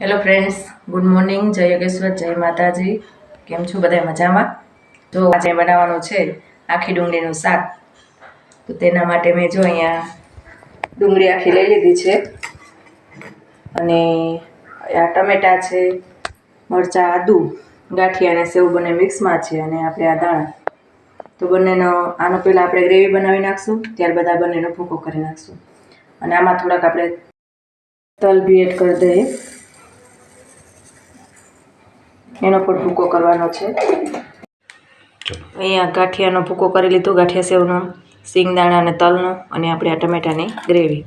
Hello friends good morning જય યોગેશ્વર, જય માતાજી. કેમ છો બધા મજામાં? તો આજે બનાવવાનું છે આખી ડુંગળીનું શાક. તો તેના માટે મેં જો અહીંયા ડુંગળી આખી લઈ લીધી છે. અને આ ટમેટાં છે, મરચાં, આદુ, ગાંઠિયા અને સેવ બંને મિક્સમાં છે અને આપણે આ દાણા. તો બંનેનો, આનો પહેલાં આપણે ગ્રેવી બનાવી નાખશું, ત્યારબાદ આ બંનેનો ભૂકો કરી નાખશું. અને આમાં થોડાક આપણે તલ બી એડ કરી દઈએ. એનો પણ ભૂકો કરવાનો છે. અહીંયા ગાંઠિયાનો ભૂકો કરી લીધો ગાંઠિયા સેવનો સિંગદાણા અને તલનો અને આપણે આ ટમેટાની ગ્રેવી.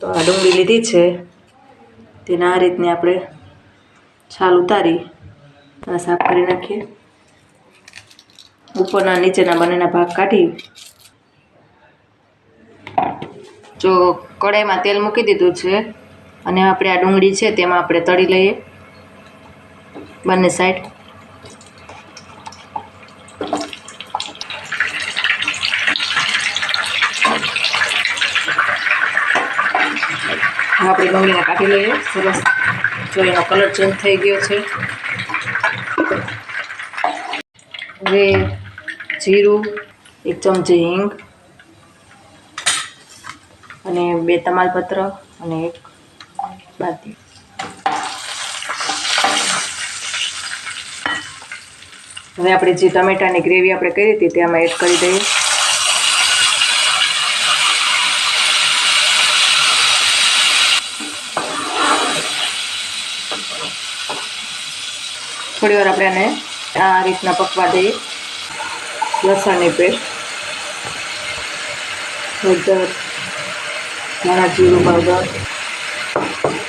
તો આ ડુંગળી લીધી છે. તેને આ રીતની આપણે છાલ ઉતારી સાફ કરી નાખીએ. ઉપરના નીચેના બંનેના ભાગ કાઢી. જો કડાઈમાં તેલ મૂકી દીધું છે અને આપણે આ ડુંગળી છે તેમાં આપણે તળી લઈએ. બંને સાઈડ આપણે ડુંગળીને કાઢી લઈએ. સરસ. જો એનો કલર ચેન્જ થઈ ગયો છે. હવે જીરું, એક ચમચી હિંગ અને બે તમાલપત્ર અને એક બાતી હવે આપણે જે ટમેટાની ગ્રેવી આપણે કરી હતી તે આમાં એડ કરી દઈએ. થોડી વાર આપણે આને આ રીતના પકવા દઈએ. લસણની પેસ્ટ. હળદર, ધાણા જીરું, પાવડર.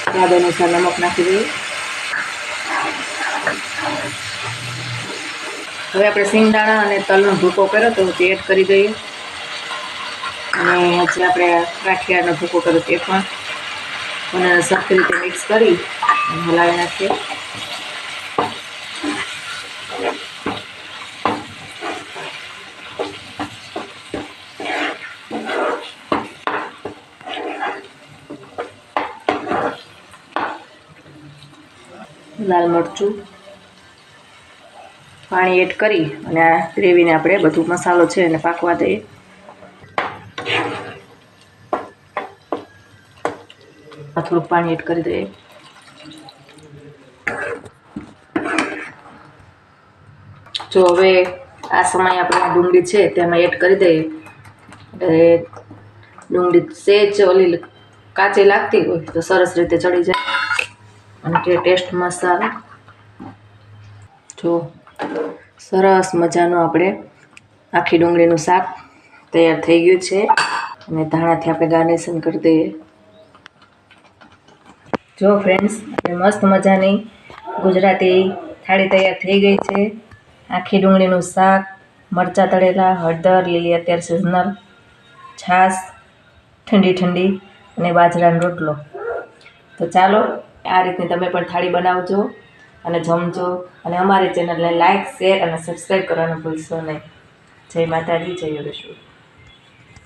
સ્વાદ અનુસાર નમક નાખી દઈએ. હવે આપણે સિંગદાણા અને તલનો ભૂકો કર્યો તો તે એડ કરી દઈએ. અને જે આપણે કાઠિયાનો ભૂકો કર્યો તે પણ. અને સરખી રીતે મિક્સ કરી હલાવી નાખીએ. લાલ મરચું. પાણી એડ કરી અને આ ગ્રેવીને આપણે બધું મસાલો છે એને પાકવા દઈએ. થોડુંક પાણી એડ કરી દઈએ. જો હવે આ સમયે આપણે ડુંગળી છે તેમાં એડ કરી દઈએ. એટલે ડુંગળી સેજ ઓલી કાચી લાગતી હોય તો સરસ રીતે ચડી જાય. અને તે ટેસ્ટ મસાલો. જો સરસ મજાનું આપણે આખી ડુંગળીનું શાક તૈયાર થઈ ગયું છે. અને ધાણાથી આપણે ગાર્નિશન કરી દઈએ. જો ફ્રેન્ડ્સ મસ્ત મજાની ગુજરાતી થાળી તૈયાર થઈ ગઈ છે. આખી ડુંગળીનું શાક, મરચાં તળેલા, હળદર, લીલી અત્યારે સિઝનલ છાશ, ઠંડી ઠંડી અને બાજરાનો રોટલો. તો ચાલો, આ રીતની તમે પણ થાળી બનાવજો. અને જમજો. અને અમારી ચેનલને લાઇક શેર અને સબસ્ક્રાઈબ કરવાનું ભૂલશો નહીં. જય માતાજી, જય યોગેશ્વર.